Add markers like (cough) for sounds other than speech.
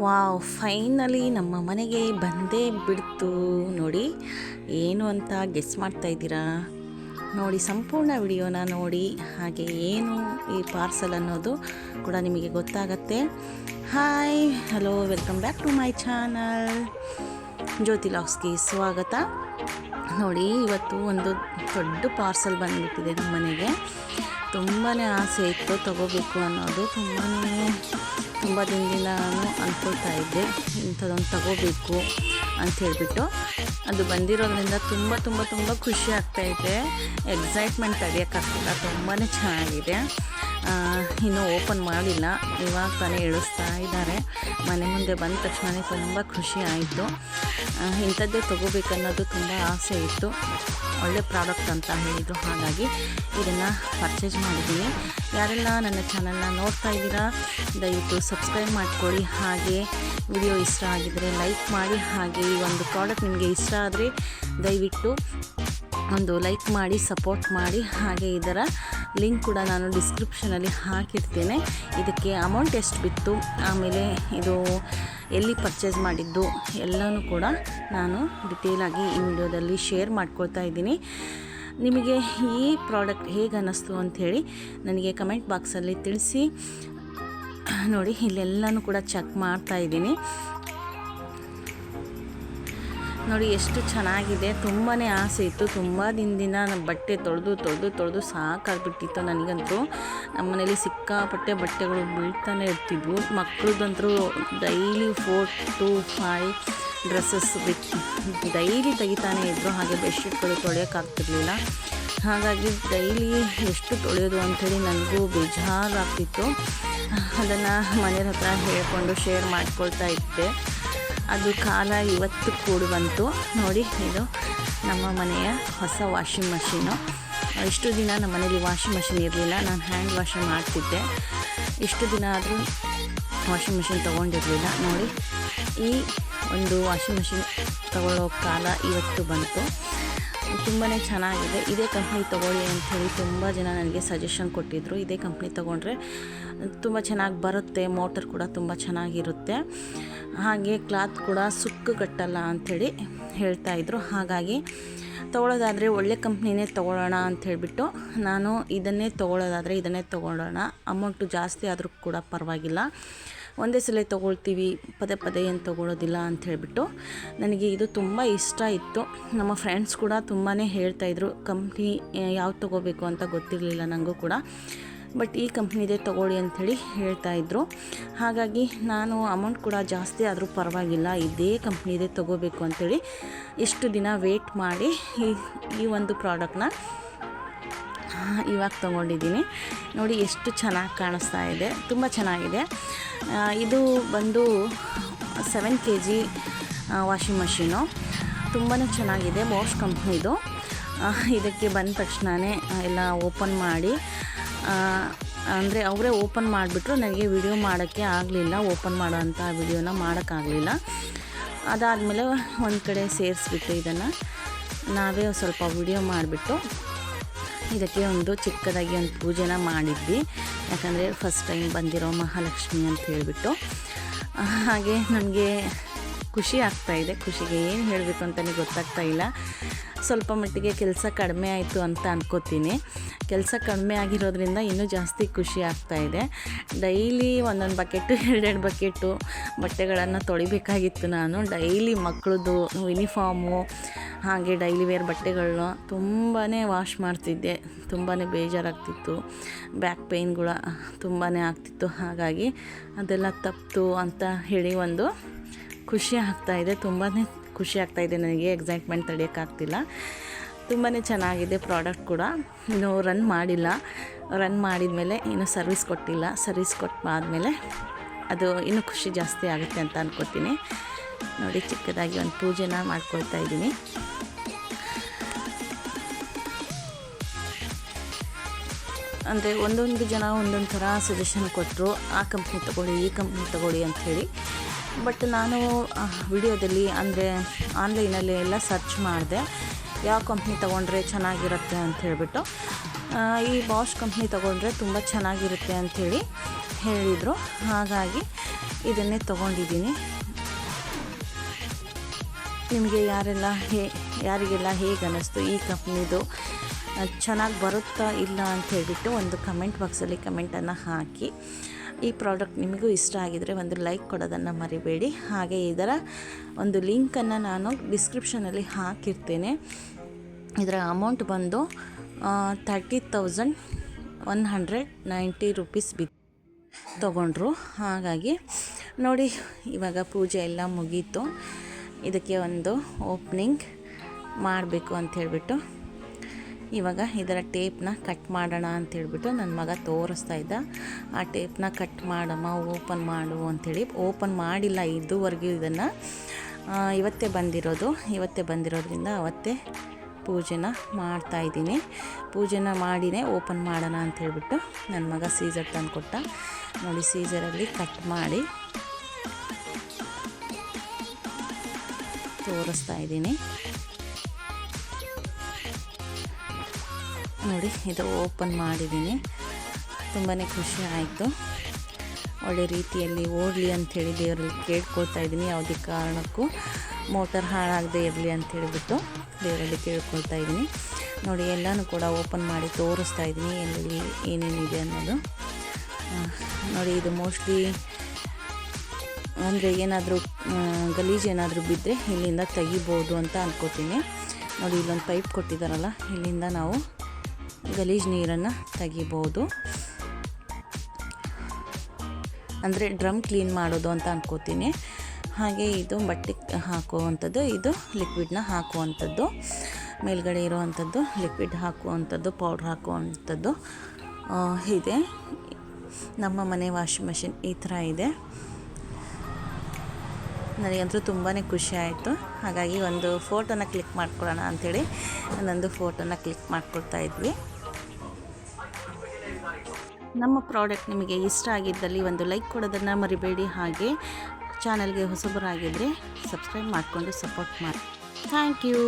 Wow, finally ನಮ್ಮ ಮನೆಗೆ ಬಂದೇ ಬಿಡ್ತು. ನೋಡಿ, ಏನು ಅಂತ ಗೆಸ್ ಮಾಡ್ತಾ ಇದ್ದೀರಾ? ನೋಡಿ, ಸಂಪೂರ್ಣ ವಿಡಿಯೋನ ನೋಡಿ, ಹಾಗೆ ಏನು ಈ ಪಾರ್ಸಲ್ ಅನ್ನೋದು ಕೂಡ ನಿಮಗೆ ಗೊತ್ತಾಗತ್ತೆ. Hi, hello, welcome back to my channel. Jyoti ಲಾಕ್ಸ್ಗೆ ಸ್ವಾಗತ. ನೋಡಿ, ಇವತ್ತು ಒಂದು ದೊಡ್ಡ ಪಾರ್ಸಲ್ ಬಂದುಬಿಟ್ಟಿದೆ ನಮ್ಮ ಮನೆಗೆ. ತುಂಬಾ ಆಸೆ ಇತ್ತು ತಗೋಬೇಕು ಅನ್ನೋದು. ತುಂಬಾ ತುಂಬ ದಿನದಿಂದ ನಾನು ಅಂದ್ಕೊಳ್ತಾ ಇದ್ದೆ, ಇಂಥದ್ದೊಂದು ತಗೋಬೇಕು ಅಂತ ಹೇಳಿಬಿಟ್ಟು. ಅದು ಬಂದಿರೋದ್ರಿಂದ ತುಂಬ ತುಂಬ ತುಂಬ ಖುಷಿ ಆಗ್ತಾಯಿದೆ ಎಕ್ಸೈಟ್ಮೆಂಟ್ ತಡೆಯೋಕ್ಕಾಗ್ತಿಲ್ಲ ತುಂಬಾ ಚೆನ್ನಾಗಿದೆ. ಇನ್ನೂ ಓಪನ್ ಮಾಡಿಲ್ಲ. ಇವಾಗ ತಾನೇ ಇಳಿಸ್ತಾ ಇದ್ದಾರೆ. ಮನೆ ಮುಂದೆ ಬಂದ ತಕ್ಷಣ ತುಂಬ ಖುಷಿ ಆಯಿತು. ಇಂಥದ್ದೇ ತೊಗೋಬೇಕನ್ನೋದು ತುಂಬ ಆಸೆ ಇತ್ತು. ಒಳ್ಳೆ ಪ್ರಾಡಕ್ಟ್ ಅಂತ ಹೇಳಿದರು. ಹಾಗಾಗಿ ಇದನ್ನು ಪರ್ಚೇಸ್ ಮಾಡಿದ್ದೀನಿ. ಯಾರೆಲ್ಲ ನನ್ನ ಚಾನಲ್ನ ನೋಡ್ತಾ ಇದ್ದೀರಾ, ದಯವಿಟ್ಟು ಸಬ್ಸ್ಕ್ರೈಬ್ ಮಾಡ್ಕೊಳ್ಳಿ. ಹಾಗೆ ವಿಡಿಯೋ ಇಷ್ಟ ಆಗಿದರೆ ಲೈಕ್ ಮಾಡಿ. ಹಾಗೆ ಈ ಒಂದು ಪ್ರಾಡಕ್ಟ್ ನಿಮಗೆ ಇಷ್ಟ ಆದರೆ ದಯವಿಟ್ಟು ಒಂದು ಲೈಕ್ ಮಾಡಿ ಸಪೋರ್ಟ್ ಮಾಡಿ. ಹಾಗೆ ಇದರ ಲಿಂಕ್ ಕೂಡ ನಾನು ಡಿಸ್ಕ್ರಿಪ್ಷನಲ್ಲಿ ಹಾಕಿರ್ತೇನೆ. ಇದಕ್ಕೆ ಅಮೌಂಟ್ ಎಷ್ಟು ಬಿತ್ತು, ಆಮೇಲೆ ಇದು ಎಲ್ಲಿ ಪರ್ಚೇಸ್ ಮಾಡಿದ್ದು, ಎಲ್ಲನೂ ಕೂಡ ನಾನು ಡಿಟೇಲಾಗಿ ಈ ವಿಡಿಯೋದಲ್ಲಿ ಶೇರ್ ಮಾಡ್ಕೊಳ್ತಾ ಇದ್ದೀನಿ. ನಿಮಗೆ ಈ ಪ್ರಾಡಕ್ಟ್ ಹೇಗೆ ಅನ್ನಿಸ್ತು ಅಂಥೇಳಿ ನನಗೆ ಕಮೆಂಟ್ ಬಾಕ್ಸಲ್ಲಿ ತಿಳಿಸಿ. ನೋಡಿ, ಇಲ್ಲೆಲ್ಲನೂ ಕೂಡ ಚೆಕ್ ಮಾಡ್ತಾ ಇದ್ದೀನಿ. ನೋಡಿ, ಎಷ್ಟು ಚೆನ್ನಾಗಿದೆ. ತುಂಬಾ ಆಸೆ ಇತ್ತು. ತುಂಬ ದಿನದಿಂದ ನಮ್ಮ ಬಟ್ಟೆ ತೊಳೆದು ತೊಳೆದು ತೊಳೆದು ಸಾಕಾಗ್ಬಿಟ್ಟಿತ್ತು ನನಗಂತೂ. ನಮ್ಮ ಮನೇಲಿ ಸಿಕ್ಕಾಪಟ್ಟೆ ಬಟ್ಟೆಗಳು ಬೀಳ್ತಾನೆ ಇರ್ತಿದ್ವು. ಮಕ್ಕಳದಂತರೂ daily four to five dresses daily ತೆಗಿತಾನೆ ಇದ್ದರು ಹಾಗೆ ಬೆಡ್ಶೀಟ್ಗಳು ತೊಳೆಯೋಕ್ಕಾಗ್ತಿರ್ಲಿಲ್ಲ. ಹಾಗಾಗಿ ಡೈಲಿ ಎಷ್ಟು ತೊಳೆಯೋದು ಅಂಥೇಳಿ ನನಗೂ ಬೇಜಾರಾಗ್ತಿತ್ತು. ಅದನ್ನು ಮನೆಯವ್ರ ಹತ್ರ ಹೇಳಿಕೊಂಡು ಶೇರ್ ಮಾಡ್ಕೊಳ್ತಾ ಇದ್ದೆ. ಅದು ಕಾಲ ಇವತ್ತು ಕೂಡ ಬಂತು. ನೋಡಿ, ಇದು ನಮ್ಮ ಮನೆಯ ಹೊಸ ವಾಷಿಂಗ್ ಮಷೀನು. ಇಷ್ಟು ದಿನ ನಮ್ಮ ಮನೇಲಿ ವಾಷಿಂಗ್ ಮಷಿನ್ ಇರಲಿಲ್ಲ. ನಾನು ಹ್ಯಾಂಡ್ ವಾಷ್ ಮಾಡ್ತಿದ್ದೆ. ಇಷ್ಟು ದಿನ ಆದರೂ ವಾಷಿಂಗ್ ಮಿಷಿನ್ ತೊಗೊಂಡಿರಲಿಲ್ಲ. ನೋಡಿ, ಈ ಒಂದು ವಾಷಿಂಗ್ ಮಿಷಿನ್ ತಗೊಳ್ಳೋ ಕಾಲ ಇವತ್ತು ಬಂತು. ತುಂಬಾ ಚೆನ್ನಾಗಿದೆ. ಇದೇ ಕಂಪ್ನಿ ತೊಗೊಳ್ಳಿ ಅಂಥೇಳಿ ತುಂಬ ಜನ ನನಗೆ ಸಜೆಷನ್ ಕೊಟ್ಟಿದ್ದರು ಇದೇ ಕಂಪ್ನಿ ತೊಗೊಂಡ್ರೆ ತುಂಬ ಚೆನ್ನಾಗಿ ಬರುತ್ತೆ. ಮೋಟರ್ ಕೂಡ ತುಂಬ ಚೆನ್ನಾಗಿರುತ್ತೆ. ಹಾಗೆ ಕ್ಲಾತ್ ಕೂಡ ಸುಕ್ಕು ಕಟ್ಟಲ್ಲ ಅಂಥೇಳಿ ಹೇಳ್ತಾಯಿದ್ರು ಹಾಗಾಗಿ ತೊಗೊಳ್ಳೋದಾದರೆ ಒಳ್ಳೆ ಕಂಪ್ನಿನೇ ತೊಗೊಳ್ಳೋಣ ಹೇಳಿಬಿಟ್ಟು ನಾನು ಇದನ್ನೇ ತೊಗೊಳ್ಳೋದಾದರೆ ಇದನ್ನೇ ತೊಗೊಳ್ಳೋಣ. ಅಮೌಂಟು ಜಾಸ್ತಿ ಆದರೂ ಕೂಡ ಪರವಾಗಿಲ್ಲ. ಒಂದೇ ಸಲ ತೊಗೊಳ್ತೀವಿ, ಪದೇ ಪದೇ ಏನು ತೊಗೊಳೋದಿಲ್ಲ ಅಂತ ಹೇಳಿಬಿಟ್ಟು ನನಗೆ ಇದು ತುಂಬ ಇಷ್ಟ ಇತ್ತು. ನಮ್ಮ ಫ್ರೆಂಡ್ಸ್ ಕೂಡ ತುಂಬಾ ಹೇಳ್ತಾಯಿದ್ರು ಕಂಪ್ನಿ ಯಾವ್ದು ತೊಗೋಬೇಕು ಅಂತ ಗೊತ್ತಿರಲಿಲ್ಲ ನನಗೂ ಕೂಡ. ಬಟ್ ಈ ಕಂಪ್ನಿದೇ ತೊಗೊಳ್ಳಿ ಅಂಥೇಳಿ ಹೇಳ್ತಾಯಿದ್ರು ಹಾಗಾಗಿ ನಾನು ಅಮೌಂಟ್ ಕೂಡ ಜಾಸ್ತಿ ಆದರೂ ಪರವಾಗಿಲ್ಲ, ಇದೇ ಕಂಪ್ನಿದೇ ತೊಗೋಬೇಕು ಅಂಥೇಳಿ ಇಷ್ಟು ದಿನ ವೇಟ್ ಮಾಡಿ ಈ ಈ ಒಂದು ಪ್ರಾಡಕ್ಟ್ನ ಇವಾಗ ತೊಗೊಂಡಿದ್ದೀನಿ. ನೋಡಿ ಎಷ್ಟು ಚೆನ್ನಾಗಿ ಕಾಣಿಸ್ತಾ ಇದೆ. ತುಂಬ ಚೆನ್ನಾಗಿದೆ. ಇದು ಬಂದು seven K G washing machine ತುಂಬಾ ಚೆನ್ನಾಗಿದೆ ಬಾಷ್ ಕಂಪ್ನಿದು ಇದಕ್ಕೆ ಬಂದ ತಕ್ಷಣವೇ ಎಲ್ಲ ಓಪನ್ ಮಾಡಿ ಅಂದರೆ ಅವರೇ ಓಪನ್ ಮಾಡಿಬಿಟ್ರು. ನನಗೆ ವಿಡಿಯೋ ಮಾಡೋಕ್ಕೆ ಆಗಲಿಲ್ಲ. ಓಪನ್ ಮಾಡೋವಂಥ ವಿಡಿಯೋನ ಮಾಡೋಕ್ಕಾಗಲಿಲ್ಲ ಅದಾದಮೇಲೆ ಒಂದು ಕಡೆ ಸೇರಿಸ್ಬಿಟ್ಟು ಇದನ್ನು ನಾವೇ ಸ್ವಲ್ಪ ವಿಡಿಯೋ ಮಾಡಿಬಿಟ್ಟು ಇದಕ್ಕೆ ಒಂದು ಚಿಕ್ಕದಾಗಿ ಒಂದು ಪೂಜೆನ ಮಾಡಿದ್ವಿ. ಯಾಕಂದರೆ ಫಸ್ಟ್ ಟೈಮ್ ಬಂದಿರೋ ಮಹಾಲಕ್ಷ್ಮಿ ಅಂತ ಹೇಳಿಬಿಟ್ಟು. ಹಾಗೆ ನನಗೆ ಖುಷಿ ಆಗ್ತಾಯಿದೆ ಖುಷಿಗೆ ಏನು ಹೇಳಬೇಕು ಅಂತಲೇ ಗೊತ್ತಾಗ್ತಾ ಇಲ್ಲ. ಸ್ವಲ್ಪ ಮಟ್ಟಿಗೆ ಕೆಲಸ ಕಡಿಮೆ ಆಯಿತು ಅಂತ ಅಂದ್ಕೋತೀನಿ ಕೆಲಸ ಕಡಿಮೆ ಆಗಿರೋದ್ರಿಂದ ಇನ್ನೂ ಜಾಸ್ತಿ ಖುಷಿ ಆಗ್ತಾ ಇದೆ. ಡೈಲಿ ಒಂದೊಂದು ಬಕೆಟು, (laughs) ಎರಡೆರಡು ಬಕೆಟು ಬಟ್ಟೆಗಳನ್ನು ತೊಳಿಬೇಕಾಗಿತ್ತು ನಾನು. ಡೈಲಿ ಮಕ್ಕಳದು ಯೂನಿಫಾರ್ಮು ಹಾಗೆ ಡೈಲಿ ವೇರ್ ಬಟ್ಟೆಗಳನ್ನ ತುಂಬಾ ವಾಶ್ ಮಾಡ್ತಿದ್ದೆ. ತುಂಬಾ ಬೇಜಾರಾಗ್ತಿತ್ತು. ಬ್ಯಾಕ್ ಪೇಯ್ನ್ಗಳ ತುಂಬಾ ಆಗ್ತಿತ್ತು. ಹಾಗಾಗಿ ಅದೆಲ್ಲ ತಪ್ಪಿತು ಅಂತ ಹೇಳಿ ಒಂದು ಖುಷಿ ಆಗ್ತಾಯಿದೆ ತುಂಬಾ ಖುಷಿ ಆಗ್ತಾಯಿದೆ ನನಗೆ. ಎಕ್ಸೈಟ್ಮೆಂಟ್ ತಡೆಯೋಕ್ಕಾಗ್ತಿಲ್ಲ. ತುಂಬಾ ಚೆನ್ನಾಗಿದೆ ಪ್ರಾಡಕ್ಟ್ ಕೂಡ. ಇನ್ನು ರನ್ ಮಾಡಿಲ್ಲ. ರನ್ ಮಾಡಿದ ಮೇಲೆ ಇನ್ನೂ ಸರ್ವಿಸ್ ಕೊಟ್ಟಿಲ್ಲ. ಸರ್ವಿಸ್ ಕೊಟ್ಟು ಆದಮೇಲೆ ಅದು ಇನ್ನೂ ಖುಷಿ ಜಾಸ್ತಿ ಆಗುತ್ತೆ ಅಂತ ಅನ್ಕೋತೀನಿ. ನೋಡಿ ಚಿಕ್ಕದಾಗಿ ಒಂದು ಪೂಜೆನ ಮಾಡ್ಕೊಳ್ತಾ ಇದ್ದೀನಿ. ಅಂದರೆ ಒಂದೊಂದು ಜನ ಒಂದೊಂದು ಥರ ಸಜೆಷನ್ ಕೊಟ್ಟರು ಆ ಕಂಪ್ನಿ ತೊಗೊಳ್ಳಿ, ಈ ಕಂಪ್ನಿ ತೊಗೊಳ್ಳಿ ಅಂಥೇಳಿ ಬಟ್ ನಾನು ವಿಡಿಯೋದಲ್ಲಿ ಅಂದರೆ ಆನ್ಲೈನಲ್ಲಿ ಎಲ್ಲ ಸರ್ಚ್ ಮಾಡಿದೆ. ಯಾವ ಕಂಪ್ನಿ ತೊಗೊಂಡ್ರೆ ಚೆನ್ನಾಗಿರುತ್ತೆ ಅಂತ ಹೇಳಿಬಿಟ್ಟು ಈ ಬಾಷ್ ಕಂಪ್ನಿ ತೊಗೊಂಡ್ರೆ ತುಂಬ ಚೆನ್ನಾಗಿರುತ್ತೆ ಅಂಥೇಳಿ ಹೇಳಿದರು. ಹಾಗಾಗಿ ಇದನ್ನೇ ತೊಗೊಂಡಿದ್ದೀನಿ. ನಿಮಗೆ ಯಾರೆಲ್ಲ ಹೇ, ಯಾರಿಗೆಲ್ಲ ಹೇಗೆ ಅನ್ನಿಸ್ತು ಈ ಕಂಪ್ನಿದು ಚೆನ್ನಾಗಿ ಬರುತ್ತಾ ಇಲ್ಲ ಅಂತ ಹೇಳಿಬಿಟ್ಟು ಒಂದು ಕಮೆಂಟ್ ಬಾಕ್ಸಲ್ಲಿ ಕಮೆಂಟನ್ನು ಹಾಕಿ. ಈ ಪ್ರಾಡಕ್ಟ್ ನಿಮಗೂ ಇಷ್ಟ ಆಗಿದರೆ ಒಂದು ಲೈಕ್ ಕೊಡೋದನ್ನು ಮರಿಬೇಡಿ. ಹಾಗೆ ಇದರ ಒಂದು ಲಿಂಕನ್ನು ನಾನು ಡಿಸ್ಕ್ರಿಪ್ಷನಲ್ಲಿ ಹಾಕಿರ್ತೇನೆ. ಇದರ ಅಮೌಂಟ್ ಬಂದು thirty thousand one hundred ninety rupees B ತೊಗೊಂಡ್ರು. ಹಾಗಾಗಿ ನೋಡಿ, ಇವಾಗ ಪೂಜೆ ಎಲ್ಲ ಮುಗೀತು. ಇದಕ್ಕೆ ಒಂದು ಓಪ್ನಿಂಗ್ ಮಾಡಬೇಕು ಅಂತ ಹೇಳಿಬಿಟ್ಟು ಇವಾಗ ಇದರ ಟೇಪ್ನ ಕಟ್ ಮಾಡೋಣ ಅಂತ ಹೇಳ್ಬಿಟ್ಟು ನನ್ನ ಮಗ ತೋರಿಸ್ತಾ ಇದ್ದ. ಆ ಟೇಪ್ನ ಕಟ್ ಮಾಡಮ್ಮ, ಓಪನ್ ಮಾಡು ಅಂಥೇಳಿ ಓಪನ್ ಮಾಡಿಲ್ಲ ಇದುವರೆಗೂ ಇದನ್ನು. ಇವತ್ತೇ ಬಂದಿರೋದು. ಇವತ್ತೇ ಬಂದಿರೋದ್ರಿಂದ ಅವತ್ತೇ ಪೂಜೆನ ಮಾಡ್ತಾ ಇದ್ದೀನಿ. ಪೂಜೆನ ಮಾಡಿನೇ ಓಪನ್ ಮಾಡೋಣ ಅಂತ ಹೇಳ್ಬಿಟ್ಟು ನನ್ನ ಮಗ ಸೀಸರ್ ತಂದು ಕೊಟ್ಟ ನೋಡಿ, ಸೀಸರಲ್ಲಿ ಕಟ್ ಮಾಡಿ ತೋರಿಸ್ತಾ ಇದ್ದೀನಿ. ನೋಡಿ, ಇದು ಓಪನ್ ಮಾಡಿದ್ದೀನಿ. ತುಂಬಾ ಖುಷಿ ಆಯಿತು. ಒಳ್ಳೆ ರೀತಿಯಲ್ಲಿ ಓಡಲಿ ಅಂಥೇಳಿ ದೇವರಲ್ಲಿ ಕೇಳ್ಕೊಳ್ತಾ ಇದ್ದೀನಿ, ಯಾವುದೇ ಕಾರಣಕ್ಕೂ. ಮೋಟರ್ ಹಾಳಾಗದೆ ಇರಲಿ ಅಂಥೇಳಿಬಿಟ್ಟು ದೇವರಲ್ಲಿ ಕೇಳ್ಕೊಳ್ತಾ ಇದ್ದೀನಿ. ನೋಡಿ, ಎಲ್ಲನೂ ಕೂಡ ಓಪನ್ ಮಾಡಿ ತೋರಿಸ್ತಾ ಇದ್ದೀನಿ, ಎಲ್ಲಿ ಏನೇನಿದೆ ಅನ್ನೋದು. ನೋಡಿ, ಇದು ಮೋಸ್ಟ್ಲಿ, ಅಂದರೆ ಏನಾದರೂ ಗಲೀಜು ಏನಾದರೂ ಬಿದ್ದರೆ ಇಲ್ಲಿಂದ ತೆಗಿಬೋದು ಅಂತ ಅಂದ್ಕೋತೀನಿ ನೋಡಿ, ಇಲ್ಲೊಂದು ಪೈಪ್ ಕೊಟ್ಟಿದ್ದಾರಲ್ಲ, ಇಲ್ಲಿಂದ ನಾವು ಗಲೀಜು ನೀರನ್ನು ತೆಗಿಬೋದು. ಅಂದರೆ ಡ್ರಮ್ ಕ್ಲೀನ್ ಮಾಡೋದು ಅಂತ ಅನ್ಕೋತೀನಿ. ಹಾಗೆ ಇದು ಬಟ್ಟೆ ಹಾಕುವಂಥದ್ದು, ಇದು ಲಿಕ್ವಿಡ್ನ ಹಾಕುವಂಥದ್ದು. ಮೇಲ್ಗಡೆ ಇರುವಂಥದ್ದು ಲಿಕ್ವಿಡ್ ಹಾಕುವಂಥದ್ದು ಪೌಡ್ರ್ ಹಾಕುವಂಥದ್ದು. ಇದೆ. ನಮ್ಮ ಮನೆ ವಾಷಿಂಗ್ ಮೆಷಿನ್ ಈ ಥರ ಇದೆ. ನನಗಂತೂ ತುಂಬಾ ಖುಷಿ ಆಯಿತು. ಹಾಗಾಗಿ ಒಂದು ಫೋಟೋನ ಕ್ಲಿಕ್ ಮಾಡ್ಕೊಳ್ಳೋಣ ಅಂಥೇಳಿ. ನನ್ನೊಂದು ಫೋಟೋನ ಕ್ಲಿಕ್ ಮಾಡ್ಕೊಳ್ತಾ ಇದ್ವಿ. ನಮ್ಮ ಪ್ರಾಡಕ್ಟ್ ನಿಮಗೆ ಇಷ್ಟ ಆಗಿದ್ದಲ್ಲಿ ಒಂದು ಲೈಕ್ ಕೊಡೋದನ್ನು ಮರಿಬೇಡಿ. ಹಾಗೆ ಚಾನಲ್ಗೆ ಹೊಸಬರಾಗಿದ್ದರೆ ಸಬ್ಸ್ಕ್ರೈಬ್ ಮಾಡಿಕೊಂಡು ಸಪೋರ್ಟ್ ಮಾಡಿ. Thank you.